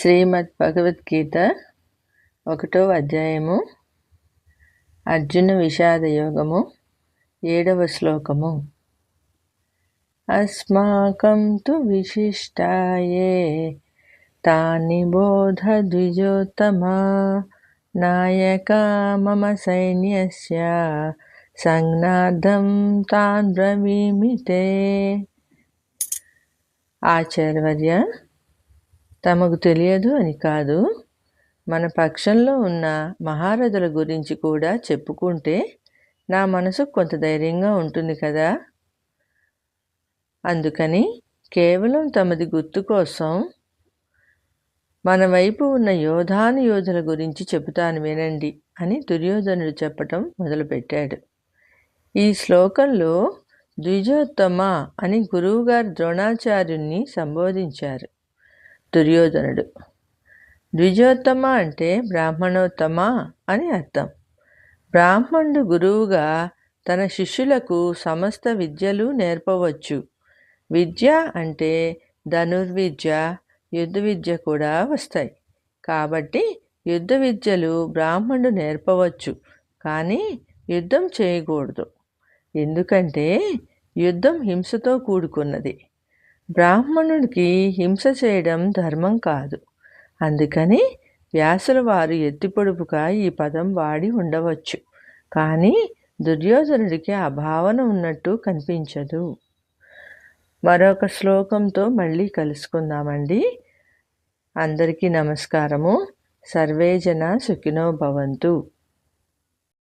శ్రీమద్ భగవద్గీత ఒకటో అధ్యాయము అర్జున విషాద యోగము ఏడవ శ్లోకము. అస్మాకం తు విశిష్టాయే తాని బోధ ద్విజోత్తమా నాయక మమ సైన్యస్య సంజ్ఞార్థం తాన్ బ్రవీమితే. ఆచార్యవర్య తమకు తెలియదు అని కాదు. మన పక్షంలో ఉన్న మహారథుల గురించి కూడా చెప్పుకుంటే నా మనసు కొంత ధైర్యంగా ఉంటుంది కదా? అందుకని కేవలం తమది గుర్తు కోసం మన వైపు ఉన్న యోధాను యోధుల గురించి చెబుతాను వినండి అని దుర్యోధనుడు చెప్పటం మొదలుపెట్టాడు. ఈ శ్లోకంలో ద్విజోత్తమ అని గురువుగారు ద్రోణాచార్యుణ్ణి సంబోధించారు. దుర్యోధనుడు. ద్విజోత్తమ అంటే బ్రాహ్మణోత్తమ అని అర్థం. బ్రాహ్మణుడు గురువుగా తన శిష్యులకు సమస్త విద్యలు నేర్పవచ్చు. విద్య అంటే ధనుర్విద్య యుద్ధ విద్య కూడా వస్తాయి. కాబట్టి యుద్ధ విద్యలు బ్రాహ్మణుడు నేర్పవచ్చు. కానీ యుద్ధం చేయకూడదు. ఎందుకంటే యుద్ధం హింసతో కూడుకున్నది. బ్రాహ్మణుడికి హింస చేయడం ధర్మం కాదు. అందుకని వ్యాసుల వారు ఎత్తిపొడుపుగా ఈ పదం వాడి ఉండవచ్చు. కానీ దుర్యోధనుడికి ఆ భావన ఉన్నట్టు కనిపించదు. మరొక శ్లోకంతో మళ్ళీ కలుసుకుందామండి. అందరికీ నమస్కారము. సర్వేజన సుఖినో భవంతు.